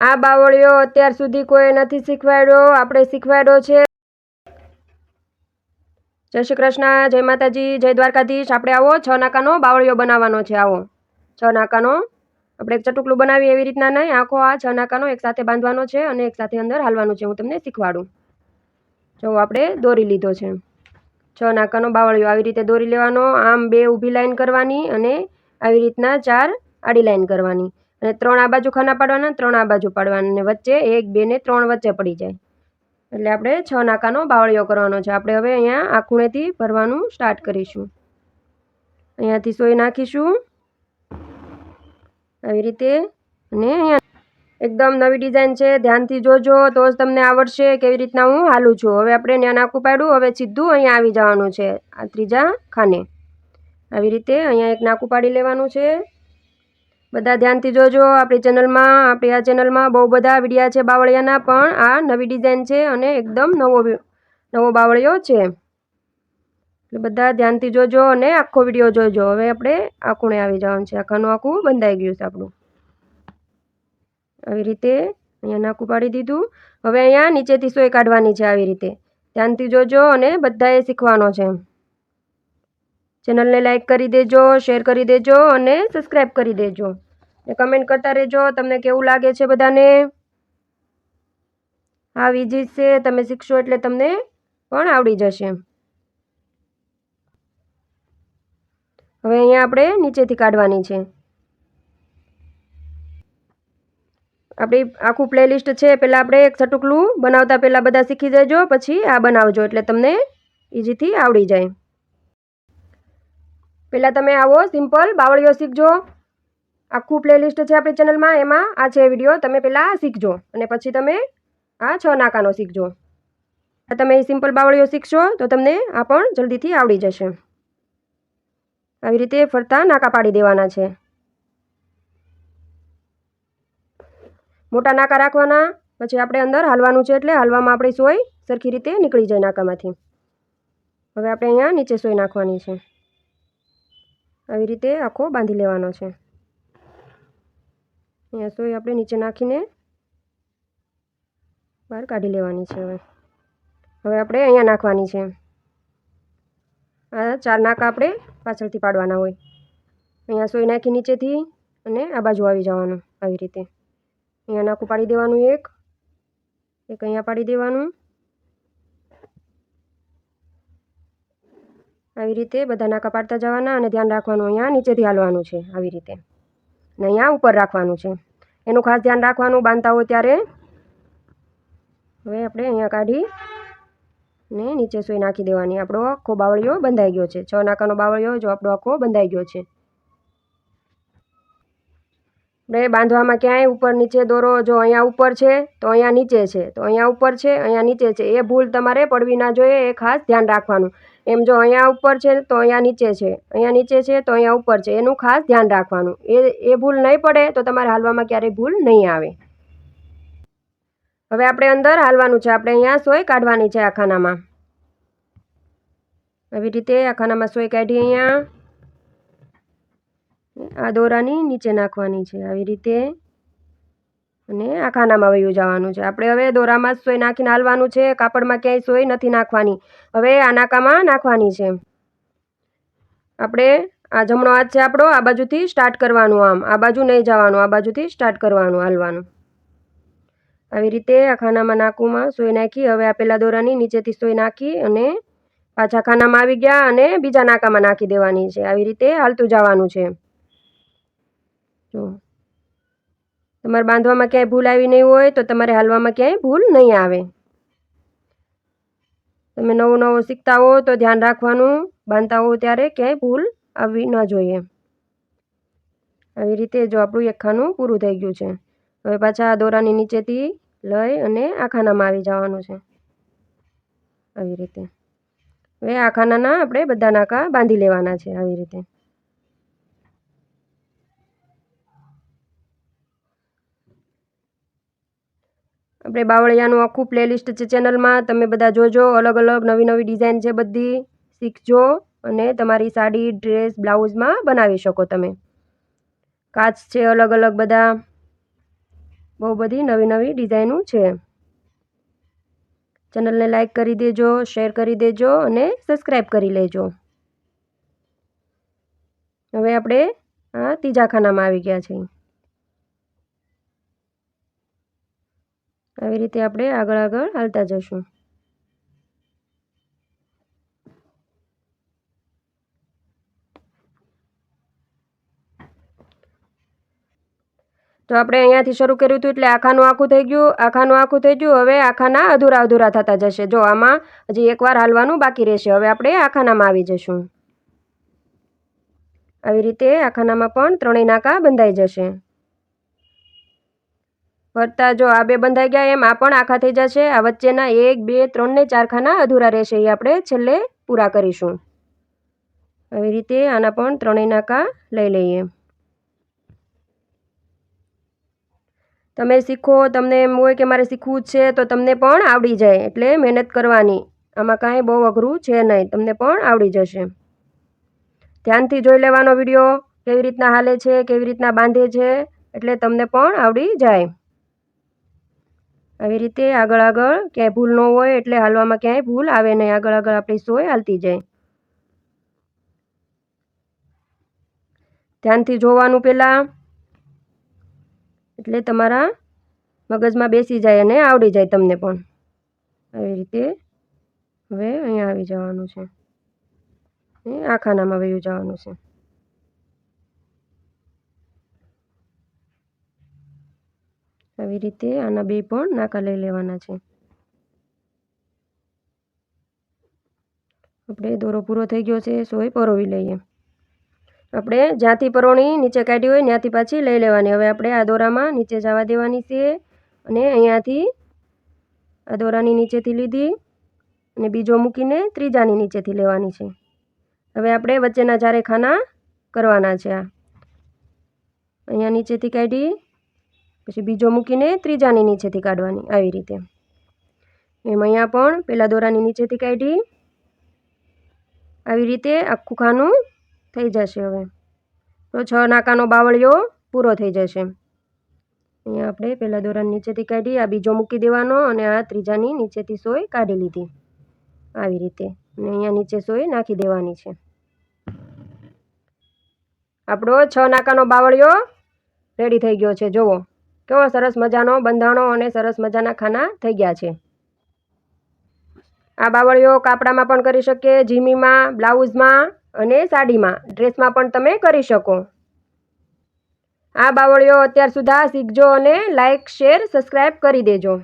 આ બાવળિયો અત્યાર સુધી કોઈ નથી શીખવાડ્યો, આપણે શીખવાડ્યો છે. જય શ્રી કૃષ્ણ, જય માતાજી, જય દ્વારકાધીશ. આપણે આવો, છ નાકાનો બાવળિયો બનાવવાનો છે, આવો. છ નાકાનો. આપણે એક ચટુકલું બનાવીએ એવી રીતના નહીં, આખો આ છ નાકાનો એક સાથે બાંધવાનો છે અને એક સાથે અંદર હાલવાનું છે, હું તમને શીખવાડું. જો આપણે દોરી લીધો છે. છ નાકાનો બાવળિયો આવી રીતે દોરી લેવાનો, આમ બે ઊભી લાઈન કરવાની અને આવી રીતના ચાર આડી લાઈન કરવાની. અને ત્રણ આ બાજુ ખાના પાડવાના, ત્રણ આ બાજુ પાડવાના, અને વચ્ચે એક, બે ને ત્રણ વચ્ચે પડી જાય. એટલે આપણે છ નાકાનો બાવળિયો કરવાનો છે. આપણે હવે અહીંયા આ ભરવાનું સ્ટાર્ટ કરીશું. અહીંયાથી સોય નાખીશું. આવી રીતે અને અહીંયા એકદમ નવી ડિઝાઇન છે. ધ્યાનથી જોજો, તો જ તમને આવડશે કેવી રીતના હું હાલું છું. હવે આપણે ત્યાં નાખું પાડ્યું હવે સીધું અહીંયા આવી જવાનું છે, આ ત્રીજા ખાને. આવી રીતે અહીંયા એક નાકું પાડી લેવાનું છે. બધા ધ્યાનથી જોજો, આપણી ચેનલમાં, આપણી આ ચેનલમાં બહુ બધા વિડીયા છે બાવળિયાના, પણ આ નવી ડિઝાઇન છે અને એકદમ નવો નવો બાવળિયો છે. એટલે બધા ધ્યાનથી જોજો અને આખો વીડિયો જોજો. હવે આપણે આ આવી જવાનું છે. આખાનું આખું બંધાઈ ગયું છે આપણું. આવી રીતે અહીંયા નાકું પાડી દીધું. હવે અહીંયા નીચેથી સોય કાઢવાની છે આવી રીતે. ધ્યાનથી જોજો અને બધાએ શીખવાનો છે. ચેનલને લાઇક કરી દેજો, શેર કરી દેજો અને સબસ્ક્રાઈબ કરી દેજો. ને કમેન્ટ કરતા રહેજો, તમને કેવું લાગે છે બધાને? હા ઈજી છે, તમે શીખશો એટલે તમને પણ આવડી જશે. હવે અહીંયા આપણે નીચેથી કાઢવાની છે. આપણી આખું પ્લેલિસ્ટ છે, પહેલાં આપણે એક સટુકલું બનાવતા પહેલાં બધા શીખી જજો, પછી આ બનાવજો એટલે તમને ઇઝીથી આવડી જાય. પહેલાં તમે આવો સિમ્પલ બાવળીઓ શીખજો. આખું પ્લેલિસ્ટ છે આપણી ચેનલમાં એમાં આ છે વીડિયો તમે પહેલાં શીખજો અને પછી તમે આ છ નાકાનો શીખજો. તમે સિમ્પલ બાવળીઓ શીખશો, તો તમને આ પણ જલ્દીથી આવડી જશે. આવી રીતે ફરતા નાકા પાડી દેવાના છે. મોટા નાકા રાખવાના, પછી આપણે અંદર હાલવાનું છે એટલે હાલવામાં આપણી સોય સરખી રીતે નીકળી જાય નાકામાંથી. હવે આપણે અહીંયા નીચે સોય નાખવાની છે. આવી રીતે આખો બાંધી લેવાનો છે. અહીંયા સોય આપણે નીચે નાખીને બહાર કાઢી લેવાની છે હવે. હવે આપણે અહીંયા નાખવાની છે. આ ચાર નાકા આપણે પાછળથી પાડવાના હોય. અહીંયા સોય નાખી નીચેથી અને આ બાજુ આવી જવાનું, આવી રીતે. અહીંયા નાખું પાડી દેવાનું એક એક અહીંયા પાડી દેવાનું. આવી રીતે બધા નાકા પાડતા જવાના અને ધ્યાન રાખવાનું અહીંયા નીચેથી હાલવાનું છે, આવી રીતે. અને અહીંયા ઉપર રાખવાનું છે. એનું ખાસ ધ્યાન રાખવાનું બાંધતા હોય ત્યારે હવે આપણે અહીંયા કાઢી ને નીચે સોઈ નાખી દેવાની. આપણો આખો બાવળિયો બંધાઈ ગયો છે. છ નાકાનો બાવળિયો, જો આપણો આખો બંધાઈ ગયો છે. આપણે બાંધવામાં ક્યાંય ઉપર નીચે દોરો, જો અહીંયા ઉપર છે, તો અહીંયા નીચે છે. તો અહીંયા ઉપર છે, અહીંયા નીચે છે. એ ભૂલ તમારે પડવી ના જોઈએ, એ ખાસ ધ્યાન રાખવાનું. એમ જો અહીંયા ઉપર છે તો અહીંયા નીચે છે. અહીંયા નીચે છે તો અહીંયા ઉપર છે. એનું ખાસ ધ્યાન રાખવાનું. એ એ ભૂલ નહીં પડે તો તમારે હાલવામાં ક્યારેય ભૂલ નહીં આવે. હવે આપણે અંદર હાલવાનું છે. આપણે અહીંયા સોય કાઢવાની છે આ ખાનામાં આવી રીતે આ ખાનામાં સોય કાઢી અહીંયા. આ દોરાની નીચે નાખવાની છે. આવી રીતે અને આ ખાનામાં વયું જવાનું છે. આપણે હવે દોરામાં જ સોય નાખીને હાલવાનું છે. કાપડમાં ક્યાંય સોય નથી નાખવાની. હવે આ નાકામાં નાખવાની છે. આપણે આ જમણો હાથ છે આપણો, આ બાજુથી સ્ટાર્ટ કરવાનું આમ. આ બાજુ નહીં જવાનું, આ બાજુથી સ્ટાર્ટ કરવાનું, હાલવાનું. આવી રીતે આ ખાનામાં નાકુમાં સોય નાખી, હવે આ પેલા દોરાની નીચેથી સોય નાખી અને પાછા ખાનામાં આવી ગયા અને બીજા નાકામાં નાખી દેવાની છે. આવી રીતે હાલતું જવાનું છે. જો. તમારે બાંધવામાં ક્યાંય ભૂલ આવી નહીં હોય તો તમારે હાલવામાં ક્યાંય ભૂલ નહીં આવે. તમે નવું નવું શીખતા હો તો ધ્યાન રાખવાનું, બાંધતા હો ત્યારે ક્યાંય ભૂલ આવવી ન જોઈએ. આવી રીતે જો આપણું એક ખાનું પૂરું થઈ ગયું છે. હવે પાછા દોરાની નીચેથી લઈ અને આ ખાનામાં આવી જવાનું છે. આવી રીતે. હવે આ ખાનાના આપણે બધા નાકા બાંધી લેવાના છે, આવી રીતે. આપણે બાવળિયાનું આખું પ્લેલિસ્ટ છે ચેનલમાં. તમે બધા જોજો અલગ અલગ નવી નવી ડિઝાઇન છે બધી શીખજો અને તમારી સાડી ડ્રેસ બ્લાઉઝમાં બનાવી શકો તમે. કાચ છે અલગ અલગ બધા. બહુ બધી નવી નવી ડિઝાઇનો છે. ચેનલને લાઇક કરી દેજો શેર કરી દેજો અને સબસ્ક્રાઈબ કરી લેજો. હવે આપણે આ ત્રીજા ખાનામાં આવી ગયા છીએ. આવી રીતે આપણે આગળ આગળ હાલતા જશું તો આપણે અહીંયાથી શરૂ કર્યું હતું એટલે આખાનું આખું થઈ ગયું, આખાનું આખું થઈ ગયું. હવે આખાના અધૂરા અધૂરા થતા જશે. જો આમાં હજી એકવાર હાલવાનું બાકી રહેશે. હવે આપણે આખાનામાં આવી જશું આવી રીતે આખાનામાં પણ ત્રણેય નાકા બંધાઈ જશે. ફરતા જો આ બે બંધાઈ ગયા એમ આ પણ આખા થઈ જશે. આ વચ્ચેના એક, બે ત્રણ ને ચાર ખાના અધૂરા રહેશે. એ આપણે છેલ્લે પૂરા કરીશું. આવી રીતે આના પણ ત્રણેય નાકા લઈ લઈએ. તમે શીખો, તમને એમ હોય કે મારે શીખવું છે તો તમને પણ આવડી જાય. એટલે મહેનત કરવાની. આમાં કાંઈ બહુ અઘરું છે નહીં. તમને પણ આવડી જશે. ધ્યાનથી જોઈ લેવાનો વીડિયો. કેવી રીતના હાલે છે, કેવી રીતના બાંધે છે. એટલે તમને પણ આવડી જાય. આવી રીતે આગળ આગળ ક્યાંય ભૂલ ન હોય એટલે હાલવામાં ક્યાંય ભૂલ આવે નહીં. આગળ આગળ આપણી સોય હાલતી જાય. ધ્યાનથી જોવાનું પહેલાં એટલે તમારા મગજમાં બેસી જાય અને આવડી જાય તમને પણ. આવી રીતે હવે અહીંયા આવી જવાનું છે. આ ખાનામાં વયું જવાનું છે. આવી રીતે આના બે પણ નાકા લઈ લેવાના છે. આપણે દોરો પૂરો થઈ ગયો છે, સોય પરોવી લઈએ. આપણે જ્યાંથી પરોણી નીચે કાઢી હોય, ત્યાંથી પાછી લઈ લેવાની. હવે આપણે આ દોરામાં નીચે જવા દેવાની છે અને અહીંયાથી આ દોરાની નીચેથી લીધી અને બીજો મૂકીને ત્રીજાની નીચેથી લેવાની છે. હવે આપણે વચ્ચેના ચારે ખાના કરવાના છે આ. અહીંયા નીચેથી કાઢી પછી બીજો મૂકીને ત્રીજાની નીચેથી કાઢવાની આવી રીતે. એમ અહીંયા પણ પહેલાં દોરાની નીચેથી કાઢી આવી રીતે આખું ખાનું થઈ જશે હવે. તો છ નાકાનો બાવળિયો પૂરો થઈ જશે. અહીંયા આપણે પહેલાં દોરાની નીચેથી કાઢી આ બીજો મૂકી દેવાનો અને આ ત્રીજાની નીચેથી સોય કાઢી લીધી આવી રીતે. અને અહીંયા નીચે સોય નાખી દેવાની છે. આપણો છ નાકાનો બાવળિયો રેડી થઈ ગયો છે. જુઓ. કેવો સરસ મજાનો બંધાણો અને સરસ મજાના ખાના થઈ ગયા છે. આ બાવળીઓ કાપડામાં પણ કરી શકીએ, જીમીમાં, બ્લાઉઝમાં અને સાડીમાં. ડ્રેસમાં પણ તમે કરી શકો. આ બાવળીઓ અત્યાર સુધા શીખજો અને લાઇક શેર સબસ્ક્રાઈબ કરી દેજો.